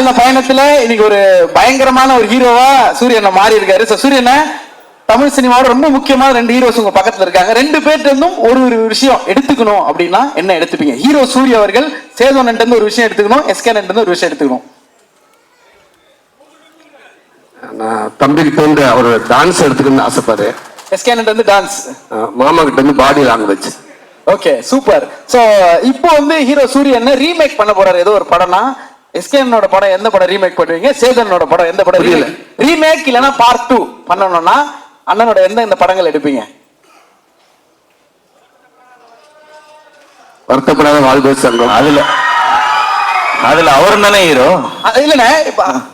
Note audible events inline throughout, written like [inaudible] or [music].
நாள் இந்த பயணத்துல இன்னைக்கு ஒரு பயங்கரமான ஒரு ஹீரோவா சூரியனை மாறி இருக்காரு. சூரியனை தமிழ் சினிமாவோட ரொம்ப முக்கியமான ரெண்டு ஹீரோஸ் உங்க பக்கத்துல இருக்காங்க. ரெண்டு பேர்ட்ட இருந்தும் ஒரு ஒரு விஷயம் எடுத்துக்கணும் அப்படின்னா என்ன எடுத்துப்பீங்க? ஹீரோ சூரிய அவர்கள் சேதோன் இருந்து ஒரு விஷயம் எடுத்துக்கணும் எஸ்கே இருந்து ஒரு விஷயம் எடுத்துக்கணும். நான் தம்பிக்கிட்ட இருந்து அவர் டான்ஸ் எடுத்துக்கணும்னு ஆசைப்பாரு எஸ்கே இருந்து டான்ஸ் மாமா கிட்ட இருந்து body language okay super so இப்போ வந்து ஹீரோ சூரியன் ரீமேக் பண்ண போறாரு. ஏதோ ஒரு படம்னா எஸ்கேனோட படம் எந்த படம் ரீமேக் பண்ணுவீங்க? சேதனோட படம் எந்த படம் புரியல. ரீமேக் இல்லனா பார்ட் டூ பண்ணணும்னா அண்ணனோட எந்த இந்த படங்கள் எடுப்பீங்க? வருத்தப்படாத வாழ்வு சங்கம் அதுல. அதுல அவர் தானே ஹீரோ இல்லண்ணே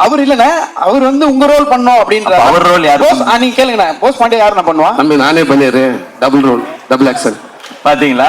அவர் இல்லண்ணே அவர் வந்து உங்க ரோல் பண்ணோம் அப்படின்ற அப்ப அவர் role யாரு நீங்க கேளுங்கண்ணே போஸ்ட் பாண்டே யாரு நான் பண்ணுவா நானே பண்ணிடுறேன். டபுள் ரோல் டபுள் ஆக்ஷன் பாத்தீங்களா?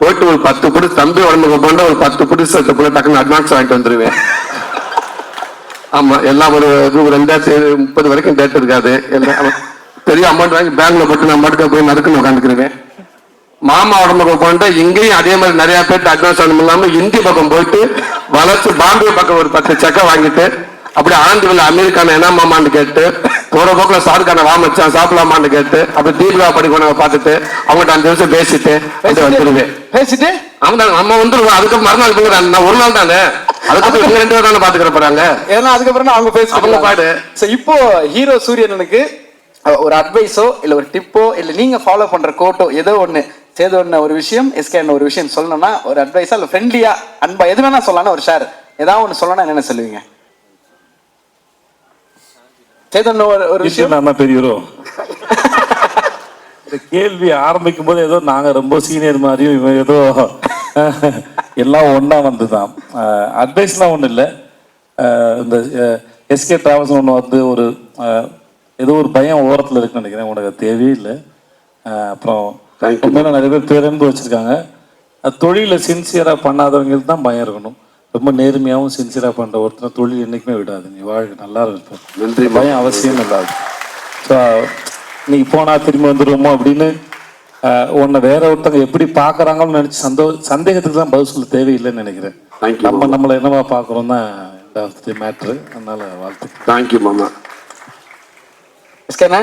போயிட்டு ஒரு பத்து புடி தம்பி உடம்புக்கு போன ஒரு பத்து புடி சத்து போல டக்குன்னு அட்வான்ஸ் வாங்கிட்டு வந்துருவேன். ஆமா எல்லாம் ஒரு ரெண்டாயிரத்தி முப்பது வரைக்கும் டேட் இருக்காது. எல்லாம் பெரிய அமௌண்ட் வாங்கி பேங்க்ல போட்டு நான் மட்டும் போய் நடுக்குன்னு உட்காந்துக்கிறேன் மாமா உடம்புக்கு போன்ட்டு இங்கேயும் அதே மாதிரி நிறைய பேர்ட்டு அட்வான்ஸ் ஆகணும் இல்லாம இந்தி பக்கம் போயிட்டு வளர்ச்சி பாம்பே பக்கம் ஒரு பத்து செக்கை வாங்கிட்டு அப்படியே ஆந்திரில் அமெரிக்கான என்ன மாமான்னு கேட்டு போற போக்குல ஷாருக்கான வா மச்சான் சாப்பிடலாமான்னு கேட்டு அப்படி தீபிகா படிக்கணும் பார்த்துட்டு அவங்ககிட்ட அஞ்சு நிமிஷம் பேசிட்டு அப்படியே வந்துருவேன். பேசிட்டு? தான் நம்ம வந்துருவோம். அதுக்கு மறுநாள் நான் ஒரு நாள் தானே? அதுக்கப்புறம் இவங்க ரெண்டு பேரும் தானே பாத்துக்கிற போறாங்க? ஏன்னா அதுக்கப்புறம் அவங்க பேசிட்டு அவங்க பாடு. சோ இப்போ ஹீரோ சூரியனனுக்கு அஹ், ஒரு அட்வைஸோ இல்ல ஒரு டிப்போ இல்ல நீங்க ஃபாலோ பண்ற கோட்டோ ஏதோ ஒண்ணு சேதோன்னு ஒரு விஷயம் எஸ்கே ஒரு விஷயம் சொல்லணும்னா ஒரு அட்வைஸா இல்ல ஃப்ரெண்ட்லியா அன்பா எது வேணா சொல்லலாம் ஒரு ஷேர் ஏதாவது ஒண்ணு சொல்லணும்னா என்னென்ன சொல்லுவீங்க? சேதன் ஒரு ஒரு விஷயம்? நான் பெரியரோ இந்த கேள்வி ஆரம்பிக்கும் போது ஏதோ நாங்க ரொம்ப சீனியர் மாதிரியும் இவன் ஏதோ எல்லாம் ஒண்ணா வந்துதான். அட்வைஸ்லாம் ஒண்ணும் இல்லை. இந்த எஸ்கே டிராவல்ஸ் ஒன்று வந்து ஒரு ஏதோ ஒரு பையன் ஓரத்தில் இருக்குன்னு நினைக்கிறேன். உனக்கு தேவையே இல்லை. அப்புறம். உண்மையில நிறைய பேர் பேரன்பு வச்சிருக்காங்க. அது தொழில சின்சியரா பண்ணாதவங்களுக்கு தான் பயம் இருக்கணும். ரொம்ப நேர்மையாகவும் சின்சியரா பண்ற ஒருத்தர் தொழில் என்னைக்குமே விடாது. நீ வாழ்க்கை நல்லா இருப்ப நன்றி பயம் அவசியம் இல்லாது ஸோ நீ போனா திரும்பி வந்துருவோமோ அப்படின்னு உன்னை வேற ஒருத்தவங்க எப்படி பார்க்கறாங்கன்னு நினைச்சு சந்தோ சந்தேகத்துக்கு தான் பதில் சொல்ல தேவையில்லைன்னு நினைக்கிறேன். நம்ம நம்மளை என்னவா பார்க்குறோம் தான் மேட்ரு அதனால வாழ்த்து தேங்க்யூ மாமா. எஸ்கேண்ணா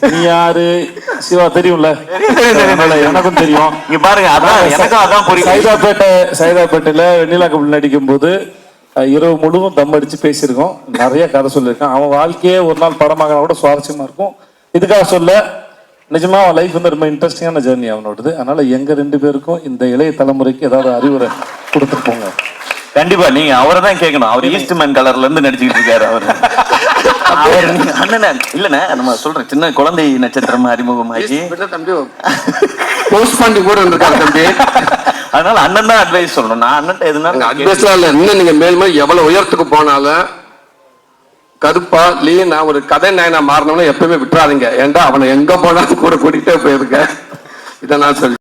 நீ யாரு? சிவா தெரியும்ல? எனக்கும் தெரியும். இங்க பாருங்க அதான் எனக்கும் அதான் புரியுது. சைதாப்பேட்டை சைதாப்பேட்டையில வெண்ணிலா கபில் நடிக்கும் போது இரவு முழுவதும் தம் அடிச்சு பேசியிருக்கோம். நிறைய கதை சொல்லியிருக்கான். அவன் வாழ்க்கையே ஒரு நாள் படமாக கூட சுவாரஸ்யமா இருக்கும். இதுக்காக சொல்ல நிஜமா அவன் லைஃப் வந்து ரொம்ப இன்ட்ரெஸ்டிங்கான ஜேர்னி அவனோடது. அதனால எங்க ரெண்டு பேருக்கும் இந்த இளைய தலைமுறைக்கு ஏதாவது அறிவுரை கொடுத்துட்டு போங்க. கண்டிப்பா நீங்க அவரை தான் கேட்கணும். அவர் ஈஸ்ட் மேன் கலர்ல இருந்து நடிச்சுக்கிட்டு இருக்காரு அவர். [laughs] அண்ணனே இல்லண்ணே நம்ம சொல்றேன் சின்ன குழந்தை நட்சத்திரம் அறிமுகமாகி. தம்பி. போஸ்ட் பண்ணி கூட இருந்திருக்காரு தம்பி. அதனால அண்ணன் தான் அட்வைஸ் சொல்லணும். நான் அண்ணன் கேட்க- அட்வைஸ்லாம் இல்ல. இன்னும் நீங்க மேலுமே எவ்வளவு உயரத்துக்கு போனாலும் கருப்பா லீனா ஒரு கதை நாயனா மாறணும்னு எப்பவுமே விட்டுறாதீங்க. ஏன்டா அவனை எங்க போனாலும் கூட கூட்டிகிட்டே போயிருக்க. இதை நான் சொல்லி